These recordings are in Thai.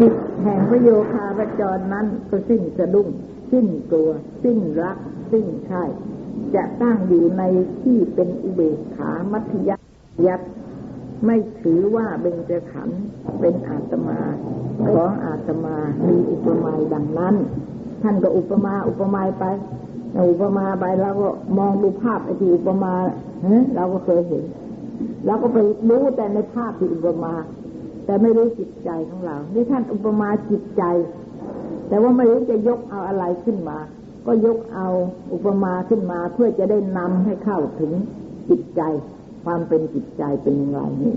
จิตแห่งพระโยคาพระจรนั้นก็สิ้นสะดุ้ง สิ้นกลัว สิ้นรัก สิ้นใช่จะตั้งอยู่ในที่เป็นอุเบกขามัธยัยัตไม่ถือว่าเบญจขันธ์เป็นอาตมาของอาตมามีอุปมาดังนั้น ท่านก็อุปมาอุปมาไปอุปมาไปแล้วก็มองดูภาพไอ้ที่อุปมาเฮ้เราก็เคยเห็นเราก็ไปรู้แต่ในภาพที่อุปมา แต่ไม่รู้จิตใจของเรา นี่ท่านอุปมาจิตใจ แต่ว่าไม่รู้จะยกเอาอะไรขึ้นมา ก็ยกเอาอุปมาขึ้นมา เพื่อจะได้นำให้เข้าถึงจิตใจ ความเป็นจิตใจเป็นอย่างไรนี่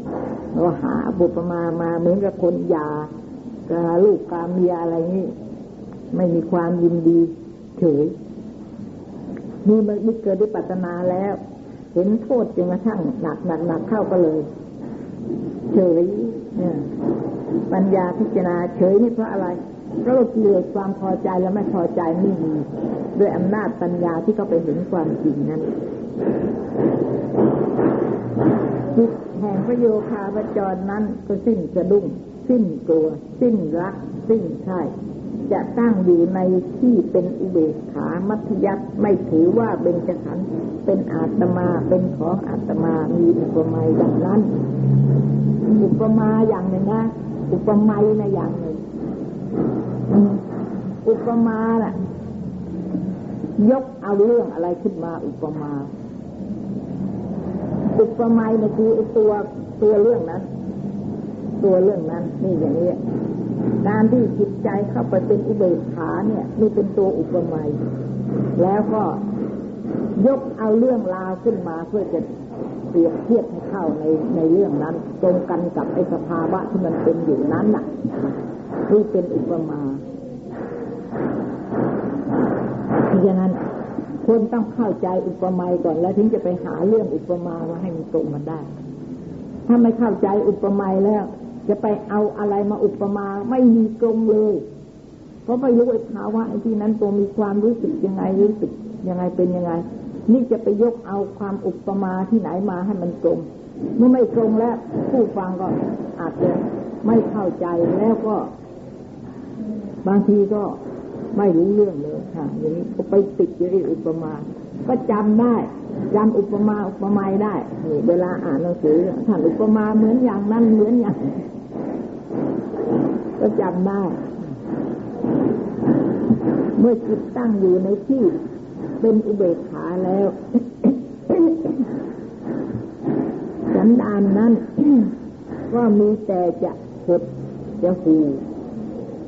เราหาอุปมามาเหมือนกับคนยากับลูกกาเมียอะไรนี่ไม่มีความยินดีเฉยนี่มันมิเกิดด้วยปัตนาแล้ว เห็นโทษจนกระทั่งหนักหนักหนักเข้าก็เลย เฉยปัญญาพิจารณาเฉยนี่เพราะอะไรเพราะเรากิเลสความพอใจและไม่พอใจไม่มีด้วยอำนาจปัญญาที่เขาไปเห็นความจริงนั้นจิตแห่งพระโยคาพระจรนั้นก็สิ้นสะดุ้ง สิ้นกลัว สิ้นรัก สิ้นใช่ จะตั้งอยู่ในที่เป็นอุเบกขามัธยัติไม่ถือว่าเป็นจขันเป็นอาตมาเป็นของอาตมามีอุปมาอย่างนั้นอุปมาอย่างหนึ่งนะอุปมาในอย่างหนึ่งอุปมาล่ะ ยกเอาเรื่องอะไรขึ้นมา อุปมา อุปมาเนี่ยคือตัวตัวเรื่องนั้น ตัวเรื่องนั้น นี่อย่างนี้ การที่จิตใจเข้าไปเป็นอุเบกขาเนี่ยนี่เป็นตัวอุปมาแล้วก็ยกเอาเรื่องราวขึ้นมาเพื่อจะเปรียบเทียบให้เข้าในในเรื่องนั้น ตรงกันกับไอ้สภาวะที่มันเป็นอยู่นั้นน่ะนี่เป็นอุปมาเพราะฉะนั้นคนต้องเข้าใจอุปมาก่อนแล้วถึงจะไปหาเรื่องอุปมามาให้มันตรงมันได้ ถ้าไม่เข้าใจอุปมาแล้ว จะไปเอาอะไรมาอุปมาไม่มีตรงเลย เพราะไม่รู้ไอ้ภาวะไอ้ที่นั้นตัวมีความรู้สึกยังไงรู้สึกยังไงเป็นยังไง นี่จะไปยกเอาความอุปมาที่ไหนมาให้มันตรงเมื่อไม่ตรงแล้วผู้ฟังก็อาจจะไม่เข้าใจแล้วก็ บางทีก็ไม่รู้เรื่องเลยค่ะอย่างนี้ก็ไปติดอยู่ที่อุปมา ก็จำได้ จำอุปมาอุปไมยได้เวลาอ่านหนังสือท่านอุปมาเหมือนอย่างนั้นเหมือนอย่างก็จำได้ เมื่อจิตตั้งอยู่ในที่เป็นอุเบกขาแล้วสันดานนั้นก็มีแต่จะหดจะหู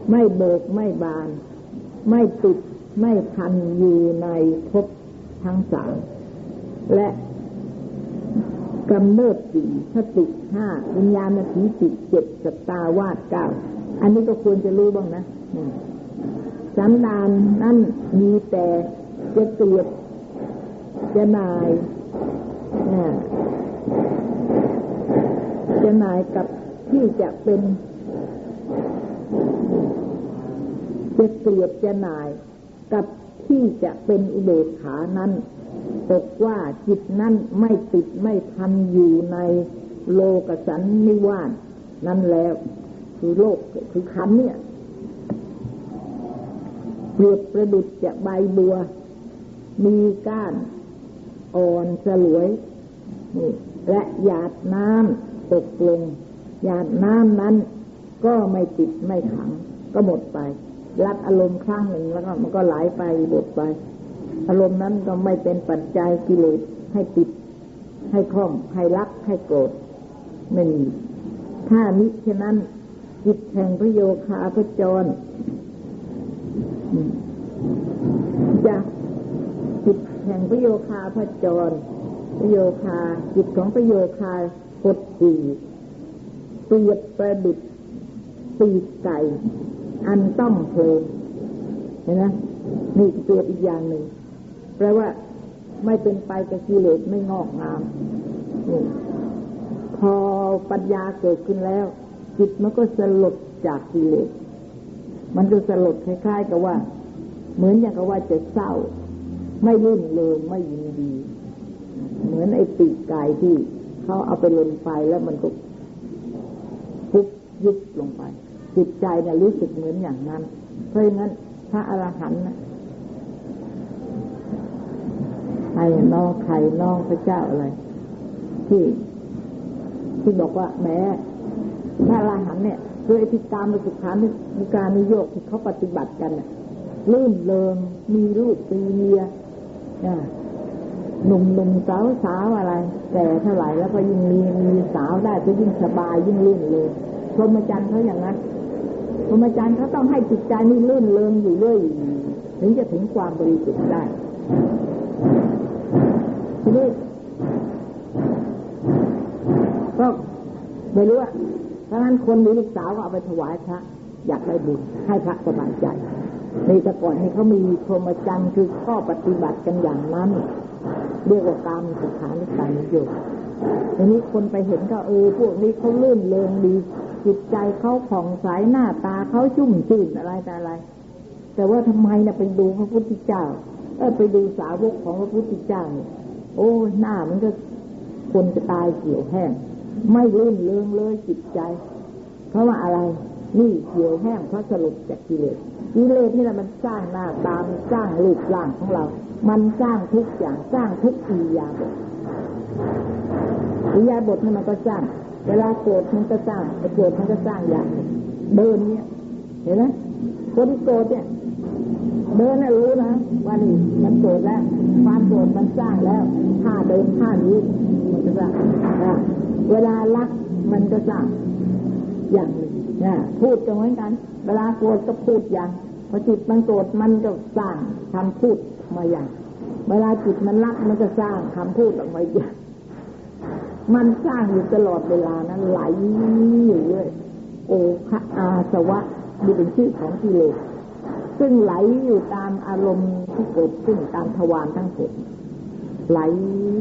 ไม่เบิกไม่บาน ไม่ติดไม่พันอยู่ในภพทั้งสาม และกำเนิดสี่สติห้าวิญญาณถีจิตเจ็ดสตาวาดเก้าอันนี้ก็ควรจะรู้บ้างนะสันดานนั่นมีแต่จะเกลียดจะนายจะนายกับที่จะเป็นจะเกลียดจะนายกับที่จะเป็นอุเบกขานั้น ตกว่าจิตนั้นไม่ติดไม่พันอยู่ในโลกสันนิวานนั่นแล้ว คือโลกคือขันเนี่ยเปรียบประดุจจะใบบัว มีก้านอ่อนสลวยนี่และหยาดน้ำตกลงหยาดน้ำนั้น ก็ไม่ติดไม่ขัง ก็หมดไป รับอารมณ์ครั้งหนึ่งแล้วก็มันก็ไหลไปหมดไป อารมณ์นั้นก็ไม่เป็นปัจจัยกิเลสให้ติด ให้คล่อง ให้รัก ให้โกรธไม่มี ถ้ามิฉะนั้น จิตแห่งพระโยคาพระจรจะจิตแห่งพระโยคาพระจรประโยคา จิตของประโยคาหดสีเปรียบประดุดปีกไก่ อันต้องเพลินเห็นไหมนี่เปรียบอีกอย่างหนึ่ง แปลว่าไม่เป็นไปกับกิเลสไม่งอกงามนี่พอปัญญาเกิดขึ้นแล้ว จิตมันก็สลดจากกิเลส มันก็สลดคล้ายๆกับว่า เหมือนอย่างกับว่าจะเศร้า ไม่รื่นเริงไม่ยินดี เหมือนไอ้ปีกไก่ที่เขาเอาไปลนไฟแล้วมันก็ปุ๊บยุบลงไป จิตใจเนี่ยรู้สึกเหมือนอย่างนั้น เพราะงั้นพระอรหันต์ ใครน้องใครน้องพระเจ้าอะไร ที่ที่บอกว่าแม้พระอรหันเนี่ยด้วยอธิกรรมสุขามีการนิโยกที่เขาปฏิบัติกันเนี่ยลื่นเลิงมีลูกปีเมียหนุ่มหนุ่มสาวสาวอะไร แต่เท่าไหร่แล้วก็ยิ่งมีมีสาวได้ก็ยิ่งสบายยิ่งลื่นเลยพรหมจรรย์เขาอย่างนั้นพรหมจรรย์เขาต้องให้จิตใจนี่ลื่นเลิงอยู่เรื่อยถึงจะถึงความบริสุทธิ์ได้ ทีนี้ก็ไม่รู้ว่าถ้างั้นคนมีลูกสาวก็เอาไปถวายพระอยากได้บุญให้พระสบายใจในแต่ก่อนให้เขามีพรหมจรรย์คือข้อปฏิบัติกันอย่างนั้น เรียกว่าการสุขานิการนิยมทีนี้คนไปเห็นก็เออพวกนี้เขาลื่นเลงดี จิตใจเขาผ่องใสหน้าตาเขาชุ่มชื่นอะไรแต่อะไร แต่ว่าทำไมนะไปดูพระพุทธเจ้า เออไปดูสาวกของพระพุทธเจ้าเนี่ย โอ้หน้ามันก็คนจะตายเกี่ยวแห้ง ไม่ลื่นเลืองเลยจิตใจ เพราะว่าอะไร นี่เขียวแห้งเพราะสรุปจากกิเลสกิเลสนี่แหละมันสร้างหน้าตามสร้างรูปร่างของเรา มันสร้างทุกอย่างสร้างทุกอิยาบทอิยาบทนี่มันก็สร้าง เวลาโกรธมันก็สร้างไอ้โกรธมันก็สร้างอย่างเดินเนี่ย เห็นไหมคนที่โกรธเนี่ย เดินน่ะรู้นะว่านี่มันโกรธแล้ว ความโกรธมันสร้างแล้วท่าเดินท่านี้มันก็สร้างเวลารักมันก็สร้างอย่างหนึ่งนะพูดก็เหมือนกัน เวลาโกรธก็พูดอย่างพอจิตมันโกรธมันก็สร้างคำพูดมาอย่าง เวลาจิตมันรักมันก็สร้างคำพูดออกมาอย่างมันสร้างอยู่ตลอดเวลานั้นไหลอยู่เรื่อยโอคะอาสวะดีเป็นชื่อของกิเลส ซึ่งไหลอยู่ตามอารมณ์ที่เกิดขึ้นตามทวารทั้งหมดไหล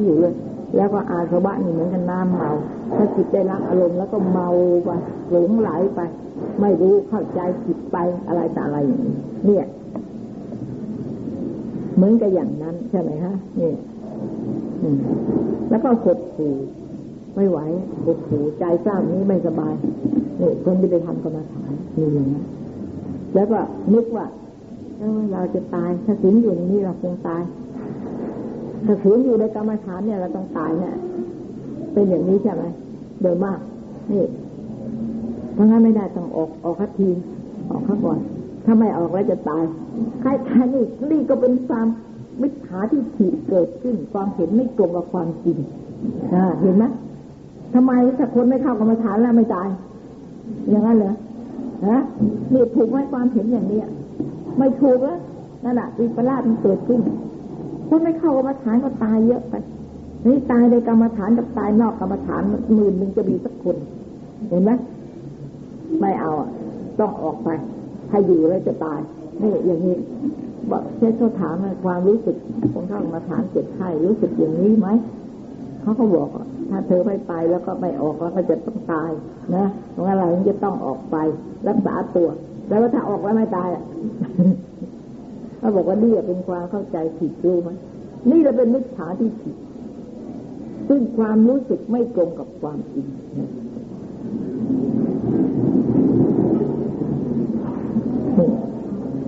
อยู่เลยแล้วก็อาสวะนี่เหมือนกันน้ำเมาถ้าจิตได้รับอารมณ์แล้วก็เมาไปหลงไหลไป ไม่รู้เข้าใจจิตไปอะไรต่อะไรอย่างนี้เนี่ยเหมือนกับอย่างนั้นใช่ไหมฮะนี่แล้วก็หดหูไม่ไหวหดหูใจเศร้านี้ไม่สบายนี่คนที่ไปทำกรรมฐานนี่อย่างนี้แล้วก็นึกว่า เราจะตาย ถ้าถึงอยู่นี้เราคงตาย ถ้าถืออยู่ในกรรมฐานเนี่ยเราต้องตายเนี่ยเป็นอย่างนี้ใช่ไหมโดยมากนี่ถ้างั้นไม่ได้ต้องออกออกคัทีออกข้าก่อน ถ้าไม่ออกแล้วจะตายใครทายนี่นี่ก็เป็นความมิจฉาที่ถีเกิดขึ้น ความเห็นไม่ตรงกับความจริงเห็นไหมทำไมถ้าคนไม่เข้ากรรมฐานแล้วไม่ตาย อย่างนั้นเหรอฮะนี่ถูกไหมความเห็นอย่างนี้ ไม่ถูกแล้วนั่นแหละวิปลาสมันเกิดขึ้นคนไม่เข้ากรรมฐานก็ตายเยอะไปนี่ตายในกรรมฐานกับตายนอกกรรมฐานหมื่นหนึ่งจะมีสักคน เห็นไหมไม่เอาต้องออกไป ถ้าอยู่แล้วจะตายนี่อย่างนี้บอกเช่เขาถามความรู้สึกคนเข้ากรรมฐานเจ็บไข้รู้สึกอย่างนี้ไหมเขาก็บอกถ้าเธอไม่ไปแล้วก็ไม่ออกแล้วก็จะต้องตายนะเพราะอะไรจะต้องออกไปรักษาตัว แล้วถ้าออกแล้วไม่ตายอะเขาบอกว่านี่เป็นความเข้าใจผิดรู้ไหมนี่จะเป็นมิจฉาที่ผิดซึ่งความรู้สึกไม่ตรงกับความจริง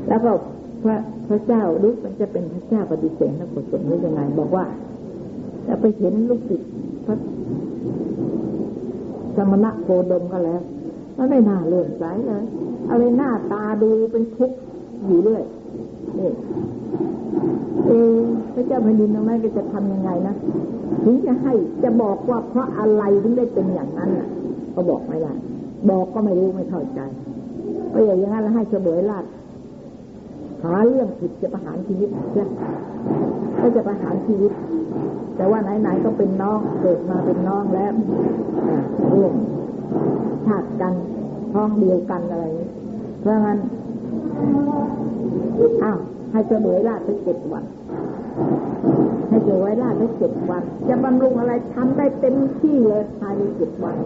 แล้วก็พระพระเจ้ารู้มันจะเป็นพระเจ้าปฏิเสธนักกุศลหรือยังไง บอกว่าจะไปเห็นลูกศิษย์พระสมณะโคดมก็แล้วมันไม่น่าเลื่อนสายเลย อะไรหน้าตาดูเป็นทุกข์อยู่เรื่อยนี่เอพระเจ้าแผ่นดินทำไมก็จะทำยังไงนะถึงจะให้จะบอกว่าเพราะอะไรถึงได้เป็นอย่างนั้นอะ ก็บอกไม่ได้บอกก็ไม่รู้ไม่เข้าใจก็อย่างนั้นแล้วให้เฉบยลาดหาเรื่องผิดจะประหารชีวิตใช่ก็จะประหารชีวิต แต่ว่าไหนๆก็เป็นน้องเกิดมาเป็นน้องแล้วร่วมชาติกันท้องเดียวกันอะไรเพราะงั้นอ้าวให้เสมอราชไปเจ็ดวัน ให้เจอไว้ราชไปเจ็ดวัน จะบำรุงอะไรทำได้เต็มที่เลยภายในเจ็ดวัน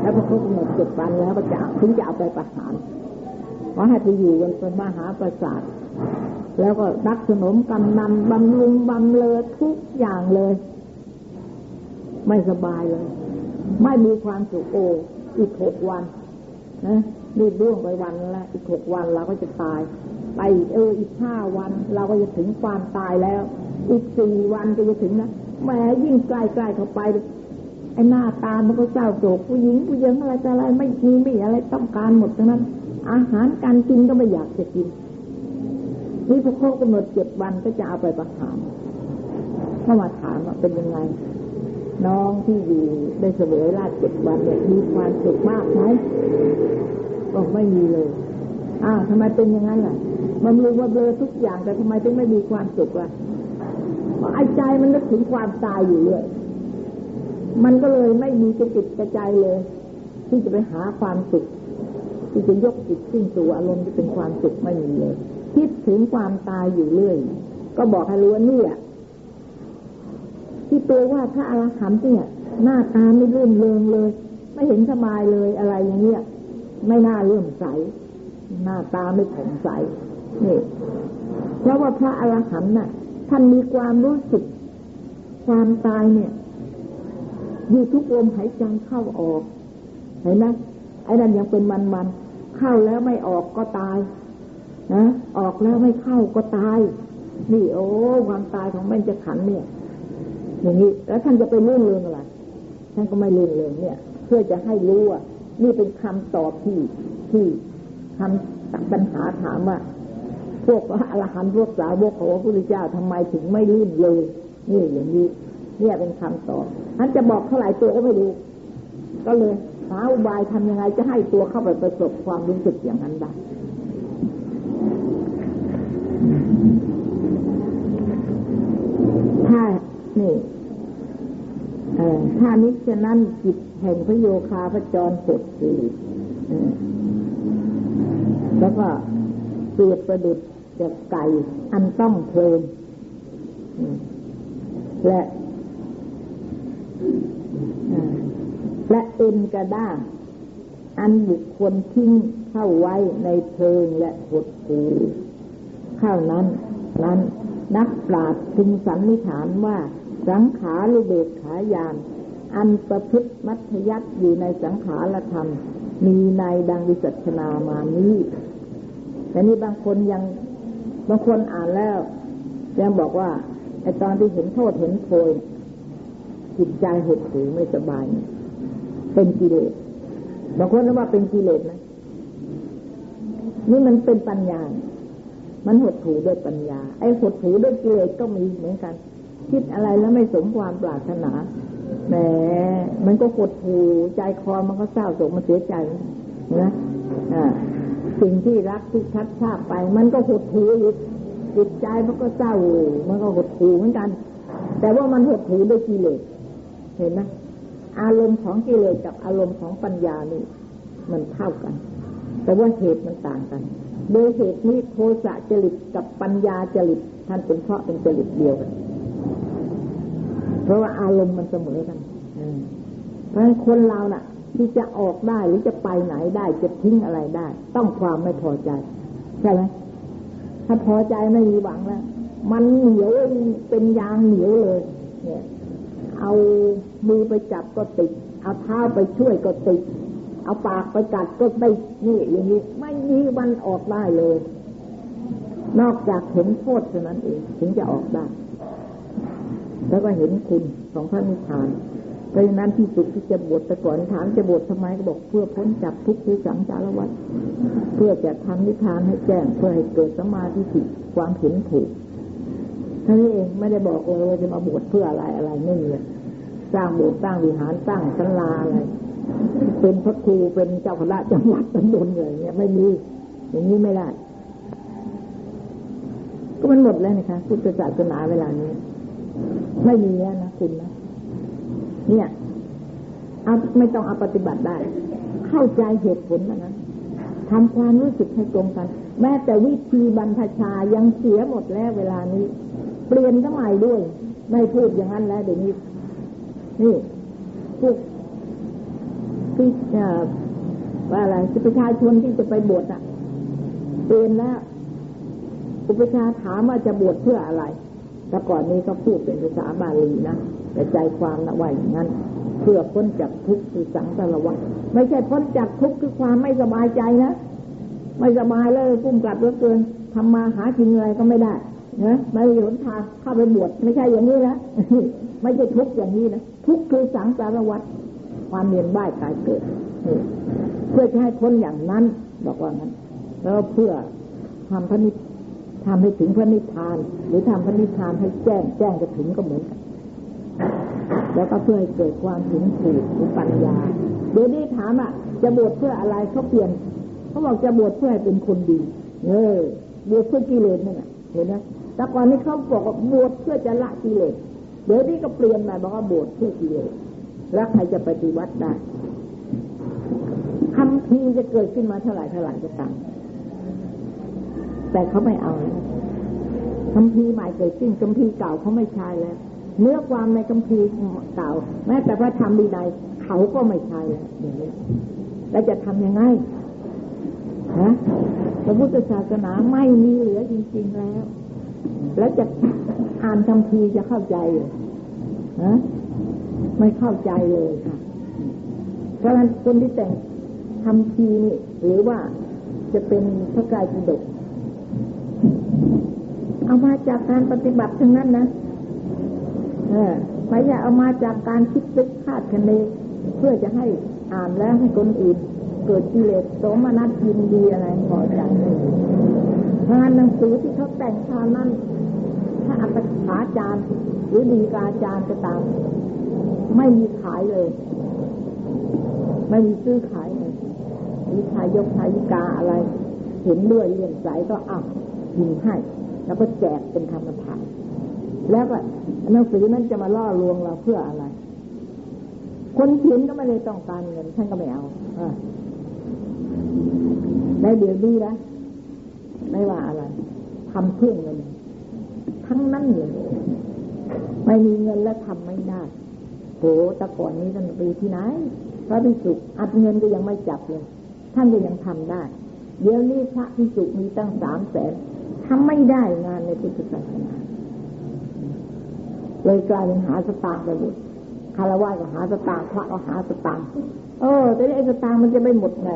แล้วพอครบหมดเจ็ดวันแล้วก็จะถึงจะเอาไปประหารเพราะให้ไปอยู่บนเป็นมหาประสาทแล้วก็รักสนมกำนันบำรุงบำเลอทุกอย่างเลย ไม่สบายเลย ไม่มีความสุขโออีกหกวันนะ นี่ล่วงไปวันละอีกหกวันเราก็จะตาย ไปเอออีกห้าวัน เราก็จะถึงความตายแล้ว อีกสี่วันก็จะถึงนะแหมยิ่งใกล้ๆเข้าไปไอ้หน้าตามันก็เศร้าโศกผู้หญิงผู้หญิงอะไรจะอะไรไม่มีไม่อะไรต้องการหมดทั้งนั้น อาหารการกินก็ไม่อยากจะกินนี่พอครบกำหนดเจ็ดวันก็จะเอาไปประหารเข้ามาถามว่าเป็นยังไง น้องที่อยู่ได้เสวยราชเจ็ดวันเนี่ยมีความสุขมากไหม บอกไม่มีเลยอ้าวทำไมเป็นอย่างนั้นล่ะบำรุงว่าเบลอทุกอย่างแต่ทำไมถึงไม่มีความสุขล่ะเพราะไอ้ใจมันนึกถึงความตายอยู่เลยมันก็เลยไม่มีกระจิตกระใจเลย ที่จะไปหาความสุขที่จะยกจิตขึ้นสู่อารมณ์ที่เป็นความสุขไม่มีเลยคิดถึงความตายอยู่เรื่อย ก็บอกให้รู้ว่านี่ยที่ตัวว่าพระอรหันต์เนี่ย หน้าตาไม่รื่นเริงเลย ไม่เห็นสบายเลยอะไรอย่างเงี้ย ไม่น่าเลื่อมใส หน้าตาไม่ผ่องใสนี่เพราะว่าพระอรหันต์น่ะ ท่านมีความรู้สึก ความตายเนี่ยอยู่ทุกลมหายใจเข้าออก เห็นไหมไอ้นั่นยังเป็นมันมันเข้าแล้วไม่ออกก็ตายนะออกแล้วไม่เข้าก็ตาย นี่โอ้ความตายของมันจะขันเนี่ย อย่างนี้ แล้วท่านจะไปรื่นเริงอะไรท่านก็ไม่รื่นเริงเนี่ย เพื่อจะให้รู้ว่า นี่เป็นคำตอบที่ที่คำปัญหาถามว่า พวกพระอรหันต์พวกสาวกของพระพุทธเจ้าทำไมถึงไม่ลื่นเลยนี่อย่างนี้เนี่ยเป็นคำตอบท่านจะบอกเท่าไหร่ตัวก็ไม่รู้ ก็เลยหาอุบายทำยังไงจะให้ตัวเข้าไปประสบความรู้สึกอย่างนั้นได้ถ้านี่ ถ้านิฉะนั้นจิตแห่งพระโยคาพระจรสดสีแล้วก็เปรียบประดุจจากไก่อันต้องเพลินและและเอ็นกระด้างอันบุคคลทิ้งเข้าไว้ในเพลิงและหดหูข้านั้นนั้นนักปราชญ์จึงสันนิษฐานว่า สังขารุเบกขายาน อันประพฤติมัธยัติอยู่ในสังขารธรรม มีในดังวิสัชนามานี้แต่นี่บางคนยังบางคนอ่านแล้วยังบอกว่าไอตอนที่เห็นโทษเห็นโทยจิตใจหดหูไม่สบาย เป็นกิเลสบางคนนึกว่าเป็นกิเลสนะนี่มันเป็นปัญญา มันหดหูด้วยปัญญา ไอ้หดหูด้วยกิเลสก็มีเหมือนกัน คิดอะไรแล้วไม่สมความปรารถนาแหมมันก็หดหูใจคอมันก็เศร้าโศกมันเสียใจนะอ่าสิ่งที่รักที่ชัดชาไป มันก็หดหูอยู่จิตใจมันก็เศร้า มันก็หดหูเหมือนกัน แต่ว่ามันหดหูด้วยกิเลสเห็นไหมอารมณ์ของกิเลสกับอารมณ์ของปัญญานี่ มันเท่ากัน แต่ว่าเหตุมันต่างกัน โดยเหตุนี้โทสะจริตกับปัญญาจริตท่านเป็นเพราะเป็นจริตเดียวกัน เพราะว่าอารมณ์มันเสมอกันเพราะฉะนั้นคนเราน่ะ ที่จะออกได้หรือจะไปไหนได้จะทิ้งอะไรได้ ต้องความไม่พอใจใช่ไหมถ้าพอใจไม่มีหวังแล้วมันเหนียวเป็นยางเหนียวเลย เนี่ย เอามือไปจับก็ติด เอาเท้าไปช่วยก็ติด เอาปากไปกัดก็ไม่นี่อย่างนี้ไม่มีวันออกได้เลย นอกจากเห็นโทษเท่านั้นเองถึงจะออกได้ แล้วก็เห็นคุณของพระนิพพานเพราะฉะนั้นที่สุดที่จะบวชแต่ก่อนถามจะบวชทำไมก็บอกเพื่อพ้นจากทุกข์ที่สังสารวัฏเพื่อจะทำนิพพานให้แจ้งเพื่อให้เกิดสมาธิิความเห็นถูกท่านี้เองไม่ได้บอกเลยว่าจะมาบวชเพื่ออะไรอะไรไม่มีสร้างโบสถ์สร้างวิหารสร้างศาลาอะไรเป็นพระครูเป็นเจ้าคณะจังหวัดตำบลอะไรเงี้ยไม่มีอย่างนี้ไม่ได้ ก็มันหมดแล้วนะคะพุทธศาสนาเวลานี้ ไม่มีแล้วนะคุณนะเนี่ยเอาไม่ต้องเอาปฏิบัติได้ เข้าใจเหตุผลนะทำความรู้สึกให้ตรงกัน แม้แต่วิธีบรรพชายังเสียหมดแล้วเวลานี้ เปลี่ยนทั้งใหม่ด้วย ไม่พูดอย่างนั้นแล้วเดี๋ยวนี้ นี่พวกที่ว่าอะไรประชาชนที่จะไปบวชอะเปลี่ยนแล้วอุปชาถามว่าจะบวชเพื่ออะไร แต่ก่อนนี้เขาพูดเป็นภาษาบาลีนะแต่ใจความนะว่าอย่างนั้น เพื่อพ้นจากทุกข์คือสังสารวัฏไม่ใช่พ้นจากทุกข์คือความไม่สบายใจนะไม่สบายเลยกุ้มกลัดเหลือเกินทำมาหากินอะไรก็ไม่ได้นะไม่หนทางเข้าไปบวชไม่ใช่อย่างนี้นะไม่ใช่ทุกข์อย่างนี้นะทุกข์คือสังสารวัฏความเวียนว่ายตายเกิดเพื่อจะให้พ้นอย่างนั้น บอกว่างั้น แล้วเพื่อทำพระนิพ ทำให้ถึงพระนิพพาน หรือทำพระนิพพานให้แจ้งแจ้งจะถึงก็เหมือนกันแล้วก็เพื่อให้เกิดความถึงถูกหรือปัญญาเดี๋ยวนี้ถามอะจะบวชเพื่ออะไรเขาเปลี่ยนเขาบอกจะบวชเพื่อให้เป็นคนดีเออบวชเพื่อกิเลสนั่นแหะเห็นไหมแต่ก่อนนี้เขาบอกว่าบวชเพื่อจะละกิเลสเดี๋ยวนี้ก็เปลี่ยนมาบอกว่าบวชเพื่อกิเลสแล้วใครจะปฏิวัติได้คำพีจะเกิดขึ้นมาเท่าไหร่เท่าไหร่ก็ตาม แต่เขาไม่เอาคำพีใหม่เกิดขึ้นคำพีเก่าเขาไม่ใช้แล้ว เนื้อความในคำพีเก่า แม้แต่พระธรรมดีใดเขาก็ไม่ใช้แล้วอย่างนี้แล้วจะทํำยังไงฮะพระพุทธศาสนาไม่มีเหลือจริง ๆแล้ว แล้วจะอ่านคำพีจะเข้าใจฮะไม่เข้าใจเลยค่ะเพราะฉะนั้นคนที่แต่งคำพีนี่หรือว่าจะเป็นพระกายปิฎก เอามาจากการปฏิบัติทั้งนั้นนะ เออไม่ใช่เอามาจากการคิดลึกคาดคะเนเพื่อจะให้อ่านแล้วให้คนอื่นเกิดกิเลสโสมนัสยินดีอะไรพอใจงานหนังสือที่เขาแต่งทานั้นถ้าอัตถาจารย์ หรือดีกาจารย์ก็ตาม ไม่มีขายเลย ไม่มีซื้อขายเลยมีชายยกชายิกาอะไร เห็นด้วยเรียนสายก็อะยิงให้ แล้วก็แจกเป็นธรรมทานแล้วก็หนังสือนั้นจะมาล่อลวงเราเพื่ออะไร คนเขียนก็ไม่ได้ต้องการเงินท่านก็ไม่เอาอในเดี๋ยวนี้นะไม่ว่าอะไรทำเพื่อเงิน ทั้งนั้นเลยไม่มีเงินแล้วทำไม่ได้โหแต่ก่อนนี้ท่านไปที่ไหนพระพิสุอัดเงินก็ยังไม่จับเลย ท่านก็ยังทำได้ เดี๋ยวนี้พระพิสุมีตั้งสามแสน ทำไม่ได้งานในพุทธศาสนาเลยกลายเป็นหาสตางค์ไปหมดคารวะก็หาสตางค์พระก็หาสตางค์เออ แต่ไอ้สตางค์มันจะไม่หมดไง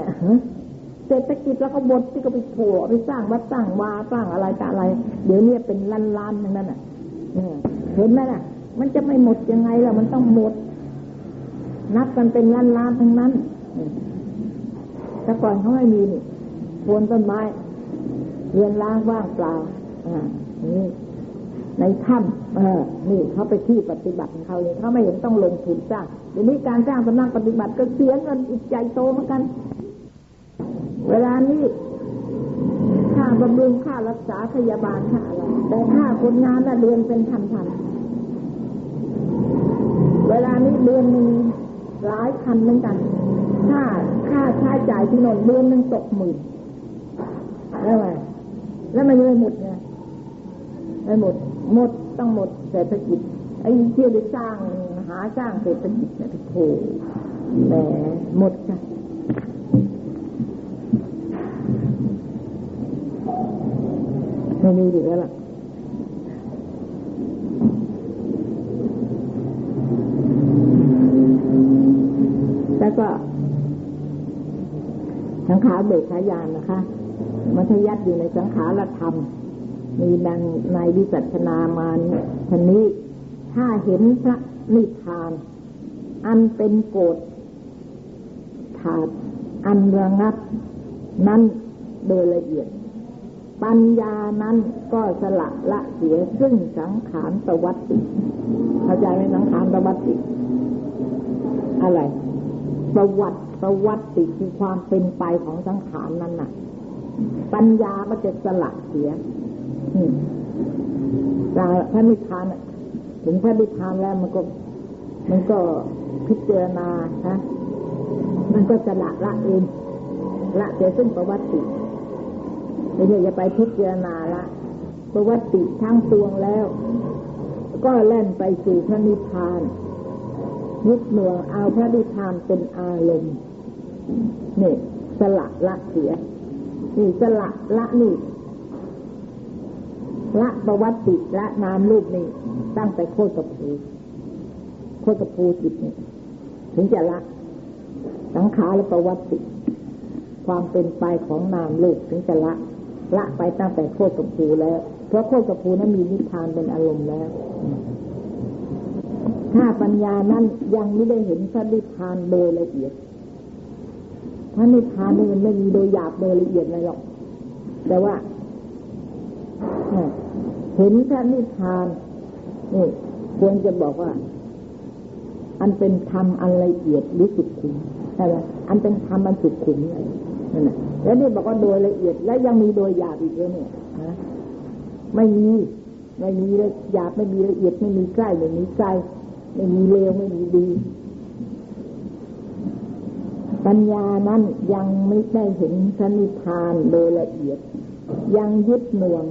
เศรษฐกิจแล้วก็บดที่ก็ไปผัวไปสร้างวัดสร้างวาสร้างอะไรต่อะไร เดี๋ยวนี้เป็นล้านล้านทั้งนั้นอะเห็นไหมล่ะ มันจะไม่หมดยังไงล่ะ มันต้องหมด นับกันเป็นล้านล้านทั้งนั้นแต่ก่อนเขาไม่มีนี่โคนต้นไม้ เรียนล้างว่างเปล่าอ่านี่ในถ้ำเออ นี่เขาไปที่ปฏิบัติของเขาเขาไม่เห็นต้องลงทุนสร้างเดี๋ยวนี้การสร้างสำนักปฏิบัติก็เสียเงินอีกใจโตเหมือนกัน เวลานี้ค่าบำรุงค่ารักษาพยาบาลค่าอะไรแต่ค่าคนงานน่ะเดือนเป็นพันๆเวลานี้เดือนหนึ่งหลายพันเหมือนกันค่าค่าใช้จ่ายที่นนเดือนหนึ่งตกหมื่นแล้วไง แล้วมันยังไม่หมดไงไม่หมด หมดต้องหมดเศรษฐกิจไอ้เที่ยวไปสร้างหาสร้างเศรษฐกิจเนี่ยโถแหมหมดจ้ะไม่มีเหลือละแล้วก็สังขาเบกขายานนะคะ มัธยัติอยู่ในสังขารธรรม มีดังในวิจัชนามานชนี้ ถ้าเห็นพระนิพพาน อันเป็นโกดถาดอันระงับ นั้นโดยละเอียด ปัญญานั้นก็สละละเสียซึ่งสังขารตวัตติเข้าใจไหมสังขารตวัตติอะไรประวัติประวัติคือความเป็นไปของสังขารนั้นน่ะ ปัญญามันจะสละเสียแต่พระนิพพานถึงพระนิพพานแล้วมันก็ มันก็พิจารณาฮะมันก็สละละเองละเสียซึ่งประวัติไม่ใช่จะไปพิจารณาละประวัติทั้งปวงแล้ว ก็แล่นไปสู่พระนิพพานยึดหน่วงเอาพระนิพพานเป็นอารมณ์นี่สละละเสีย นี่สละละนี่ละประวัติละนามรูปนี่ตั้งแต่โคตรกับภูโคตรกับภูจิตนี่ถึงจะละสังขารประวัติความเป็นไปของนามลูกถึงจะละ ละไปตั้งแต่โคตรกับภูแล้ว เพราะโคตรกับภูนั้นมีนิพพานเป็นอารมณ์แล้ว ถ้าปัญญานั้นยังไม่ได้เห็นพระนิพพานโดยละเอียด พระนิพพานนี่มันไม่มีโดยหยาบโดยละเอียดอะไรหรอก แต่ว่าเห็นพระนิพพานนี่ควรจะบอกว่า อันเป็นธรรมอันละเอียดหรือสุดขุมใช่ไหมอันเป็นธรรมอันสุดขุมเลยนั่นแหละแล้วนี่บอกว่าโดยละเอียด และยังมีโดยหยาบอีกเลยเนี่ยนะไม่มีไม่มีละหยาบไม่มีละเอียดไม่มีใกล้ไม่มีไกลไม่มีเลวไม่มีดี ปัญญานั้นยังไม่ได้เห็นพระนิพพานโดยละเอียด ยังยึดหน่วง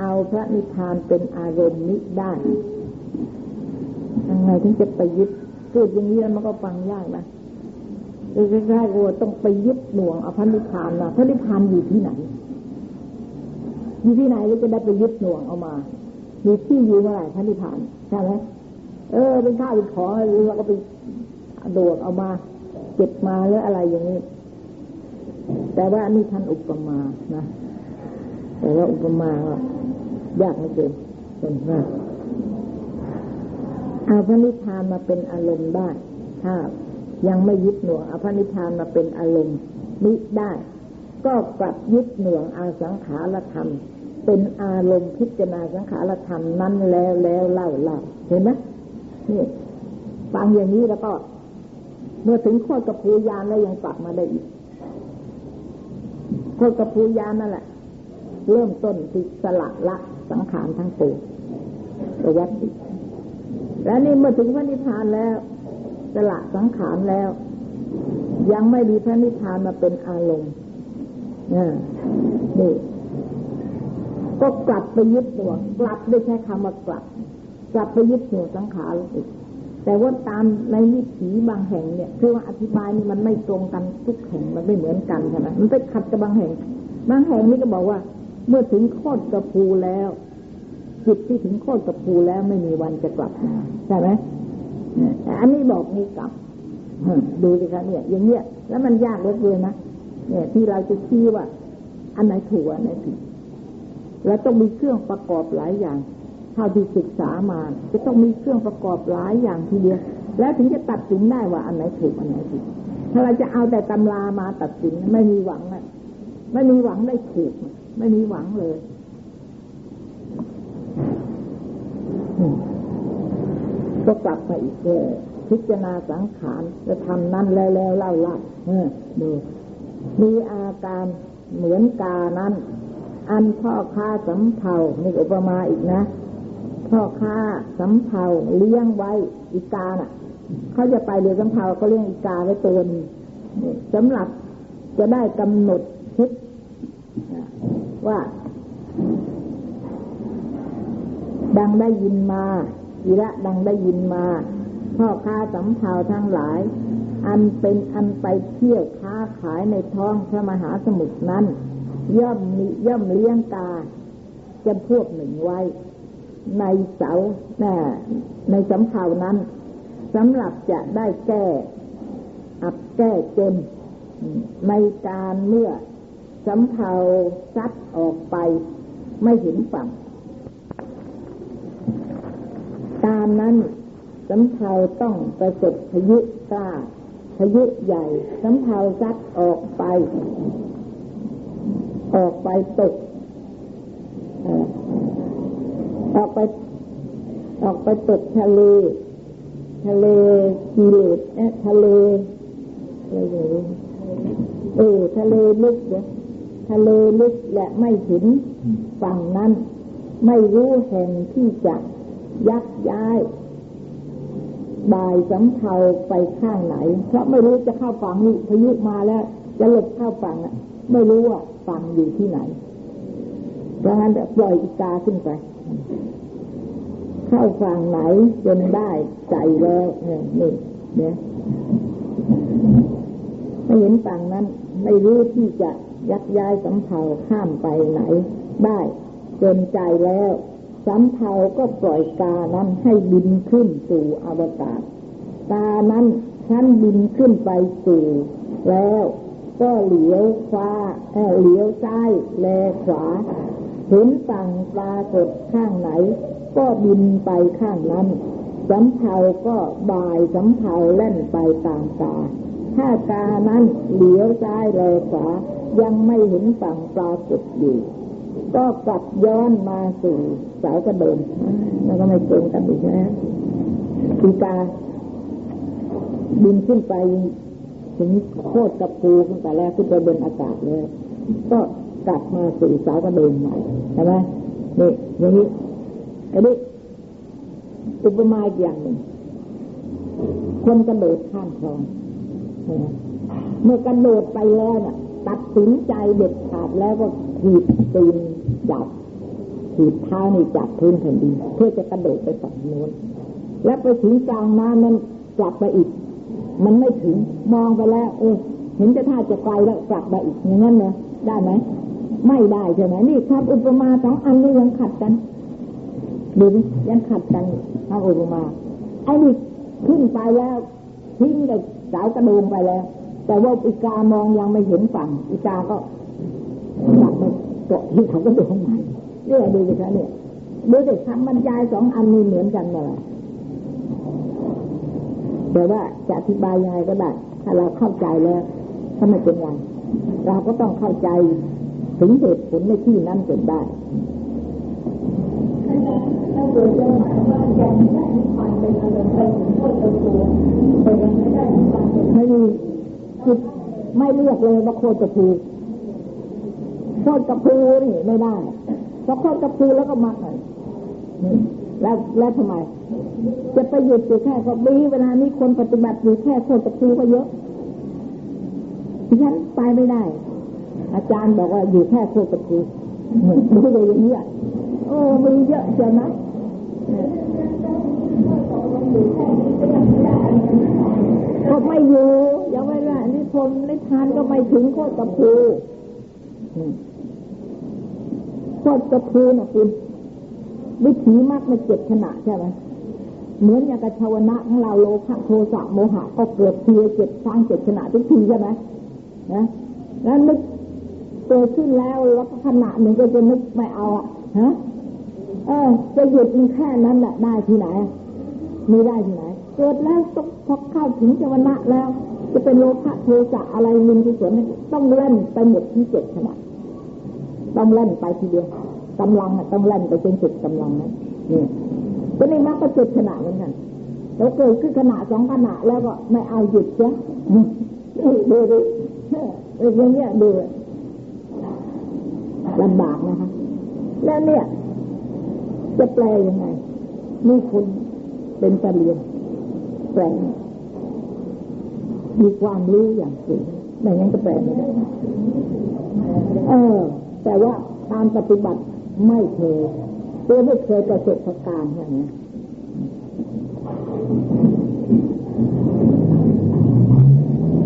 เอาพระนิพพานเป็นอารมณ์นิได้ยังไงถึงจะไปยึดพูดอย่างนี้แล้วมันก็ฟังยากนะใกล้ๆโอ้ต้องไปยึดหน่วงเอาพระนิพพานนะพระนิพพานอยู่ที่ไหนอยู่ที่ไหนเราจะได้ไปยึดหน่วงเอามามีที่อยู่เมื่อไหร่พระนิพพานใช่ไหมเออเป็นข้าวเป็นของเราก็ไปโดดเอามา เก็บมาแล้วอะไรอย่างนี้ แต่ว่านี่ท่านอุปมานะแต่ว่าอุปมาก็ยากไม่เกินเป็นมากเอาพระนิพพานมาเป็นอารมณ์ได้ถ้ายังไม่ยึดหน่วงเอาพระนิพพานมาเป็นอารมณ์มิได้ ก็กลับยึดหน่วงอาสังขารธรรม เป็นอารมณ์พิจารณาสังขารธรรมนั้นแล้วแล้วเล่าเล่าเห็นไหมนี่ฟังอย่างนี้แล้วก็ เมื่อถึงข้อกับภูยานแล้วยังกลับมาได้อีกข้อกับภูยานนั่นแหละ เริ่มต้นที่สละละสังขารทั้งปวงประวัติแล้วนี่เมื่อถึงพระนิพพานแล้ว สละสังขารแล้ว ยังไม่มีพระนิพพานมาเป็นอารมณ์นี่ก็กลับไปยึดตัวกลับด้วยใช้คำว่ากลับ กลับไปยึดหัวสังขารอีก แต่ว่าตามในวิถีบางแห่งเนี่ยคือว่าอธิบายนี่มันไม่ตรงกันทุกแห่งมันไม่เหมือนกันใช่ไหมมันไปขัดกับบางแห่ง บางแห่งนี่ก็บอกว่า เมื่อถึงโคตรกระพูแล้วจิตที่ถึงโคตรกระพูแล้วไม่มีวันจะกลับมาใช่ไหมอันนี้บอกนี่กลับดูสิคะเนี่ย อย่างเนี้ยแล้วมันยากเหลือเกินนะเนี่ย ที่เราจะชี้ว่า อันไหนถูกอันไหนผิดแล้วต้องมีเครื่องประกอบหลายอย่าง ท่าที่ศึกษามา จะต้องมีเครื่องประกอบหลายอย่างทีเดียว แล้วถึงจะตัดสินได้ว่าอันไหนถูกอันไหนผิดถ้าเราจะเอาแต่ตำรามาตัดสินไม่มีหวังนะไม่มีหวังได้ถูก ไม่มีหวังเลยก็กลับมาอีกเลยพิจารณาสังขารจะทำนั้นแล้วแล้วเล่าเล่าดูมีอาการเหมือนกานั้น อันพ่อค้าสำเภานี่อุปมาอีกนะ พ่อค้าสำเภาเลี้ยงไว้อีกาน่ะเขาจะไปเรือสำเภาเขาเลี้ยงอีกาไว้ตัวนึงสำหรับจะได้กำหนดคิดว่าดังได้ยินมาอีระดังได้ยินมา พ่อค้าสำเภาทั้งหลาย อันเป็นอันไปเที่ยวค้าขายในท้องพระมหาสมุทรนั้น ย่อมมีย่อมเลี้ยงกาจะพวกหนึ่งไว้ ในเสาในสำเภานั้นสำหรับจะได้แก้ อับแก้เจนในการเมื่อสำเภาซัดออกไปไม่เห็นฝั่ง ตามนั้นสำเภาต้องประสบพายุกล้าพายุใหญ่สำเภาซัดออกไป ออกไปตก ออกไป ออกไปตกทะเล ทะเลกิเลสทะเลอะไรอย่างนี้เออทะเลลึกเนี่ยทะเลลึกและไม่เห็นฝั่งนั้น ไม่รู้แห่งที่จะยักย้ายบายสำเภาไปข้างไหน เพราะไม่รู้จะเข้าฝั่งนี่พายุมาแล้วจะหลบเข้าฝั่งอะ ไม่รู้ว่าฝั่งอยู่ที่ไหนเพราะงั้นปล่อยอีกาขึ้นไป เข้าฝั่งไหนจนได้ใจแล้วเนี่ยนี่เนี่ยไม่เห็นฝั่งนั้น ไม่รู้ที่จะยักย้ายสำเภาข้ามไปไหน ได้จนใจแล้วสำเภาก็ปล่อยกานั้นให้บินขึ้นสู่อวกาศกานั้นชั้นบินขึ้นไปสู่แล้วก็เหลียวฟ้าเอ่อเหลียวซ้ายแลขวาเห็นฝั่งปรากฏข้างไหน ก็บินไปข้างนั้นสำเภาก็บ่ายสำเภาแล่นไปตามกาถ้ากานั้นเหลียวซ้ายแลขวายังไม่เห็นฝั่งปรากฏอยู่ ก็กลับย้อนมาสู่สายกระโดนแล้วก็ไม่เกินกันอีกนะปีกาบินขึ้นไปถึงโคตรกับภูตั้งแต่แรกขึ้นไปบนอากาศแล้วก็กลับมาสู่สายกระโดนใหม่ใช่ไหมนี่อย่างนี้ อันนี้อุปมาอีกอย่างหนึ่งคนกระโดดข้ามคลอง เมื่อกระโดดไปแล้วน่ะ ตัดสินใจเด็ดขาดแล้วก็ถีบตีนจับถีบเท้านี่จับพื้นแผ่นดินเพื่อจะกระโดดไปฝั่งโน้นแล้วไปถึงกลางน้ำนั้นกลับไปอีก มันไม่ถึงมองไปแล้ว เออเห็นจะท่าจะไกลแล้วกลับมาอีกอย่างนั้นเนอะได้ไหมไม่ได้ใช่ไหมนี่ครับอุปมาสองอันนี้ยังขัดกัน ดูดิยังขัดกันทางอุมาไอ้นี่ขึ้นไปแล้วทิ้งกับสายกระโดงไปแล้ว แต่ว่าอีกามองยังไม่เห็นฝั่งอีกาก็กลับมาเกาะที่เขากระโดงใหม่เนี่ยดูสิคะเนี่ยดูสิคำบรรยายสองอันนี้เหมือนกันเลยแต่ว่าจะอธิบายยังไงก็ได้ถ้าเราเข้าใจแล้วถ้าไม่เป็นไรเราก็ต้องเข้าใจถึงเหตุผลในที่นั้นจนได้ เลือกเลยว่าโคตรจะพูโคตรกระพูนี่ไม่ได้พราะโคตรกระพูแล้วก็มักเลยแล้วแล้วทำไม จะไปหยุดอยู่แค่ก็มีเวลานี้คนปฏิบัติอยู่แค่โคตรตะคูก็เยอะฉันไปไม่ได้ อาจารย์บอกว่าอยู่แค่โคตรตะคูดูเลยอย่างนี้โอ้มีเยอะเชียวนะก็ไม่อยู่ยังไม่ละ นิพนธ์นิทานก็ไม่ถึงโคตรตะคูโคตรตะคูนะคุณวิถีมากมาเจ็ดขณะใช่ไหมเหมือนอย่างกับชาวนะของเราโลภะโทสะโมหะก็เกิดทีเจ็ดครั้งเจ็ดขณะทุกทีใช่ไหมนะแล้วนึกเกิดขึ้นแล้วแล้วก็ขณะหนึ่งก็จะนึกไม่เอาอะฮะเออ จะหยุดมันแค่นั้นแหละได้ที่ไหนมีได้ที่ไหน เกิดแล้วต้องพอเข้าถึงชาวนะแล้ว จะเป็นโลภะโทสะอะไรมินกุศลต้องเล่นไปหมดที่เจ็ดขณะต้องเล่นไปทีเดียวกำลังต้องเล่นไปจนสุดกำลังนั้นนี่ก็ในมรรคเจ็ดขณะเหมือนกันเราเกิดขึ้นขณะสองขณะแล้วก็ไม่เอาหยุดเสียดูดูอย่างเงี้ยดูลำบากนะคะ แล้วเนี่ย จะแปลยังไงนี่คุณเป็นปรริญญาแปล มีความรู้อย่างสูงไม่งั้นก็แปลไม่ได้เออ แต่ว่าการปฏิบัติไม่เคยตัวไม่เคยประสบการณ์อย่างนี้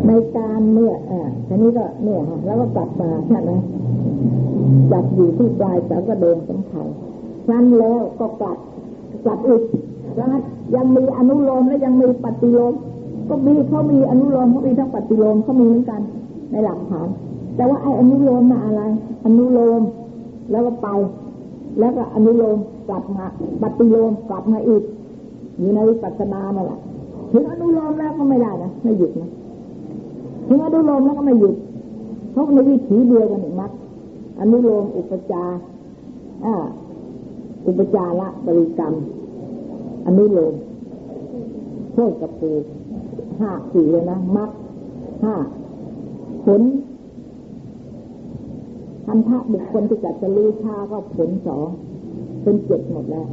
ในการเมื่ออ่าทีนี้ก็เนี่ยค่ะแล้วก็กลับมาใช่ไหมจับอยู่ที่ปลายสากระโดงสำเภาชั้นแล้วก็กลับกลับอีกแล้วยังมีอนุโลมและยังมีปฏิโลม ก็มีเขามีอนุโลมเขามีทั้งปฏิโลมเขามีเหมือนกันในหลักฐาน แต่ว่าไอ้อนุโลมมาอะไร อนุโลมแล้วก็ไป แล้วก็อนุโลมกลับมาปฏิโลมกลับมาอีก อยู่ในวิปัสสนานั่นแหละถึงอนุโลมแล้วก็ไม่ได้นะไม่หยุดนะถึงอนุโลมแล้วก็ไม่หยุดเพราะในวิถีเดียวกันอีกมักอนุโลมอุปจาอ่าอุปจาระบริกรรมอนุโลมโทษกับปู ห้าสี่เลยนะมักห้าผลทันทะบุคคลที่จะจะรู้ชาก็ผลสองเป็นเจ็ดหมดแล้ว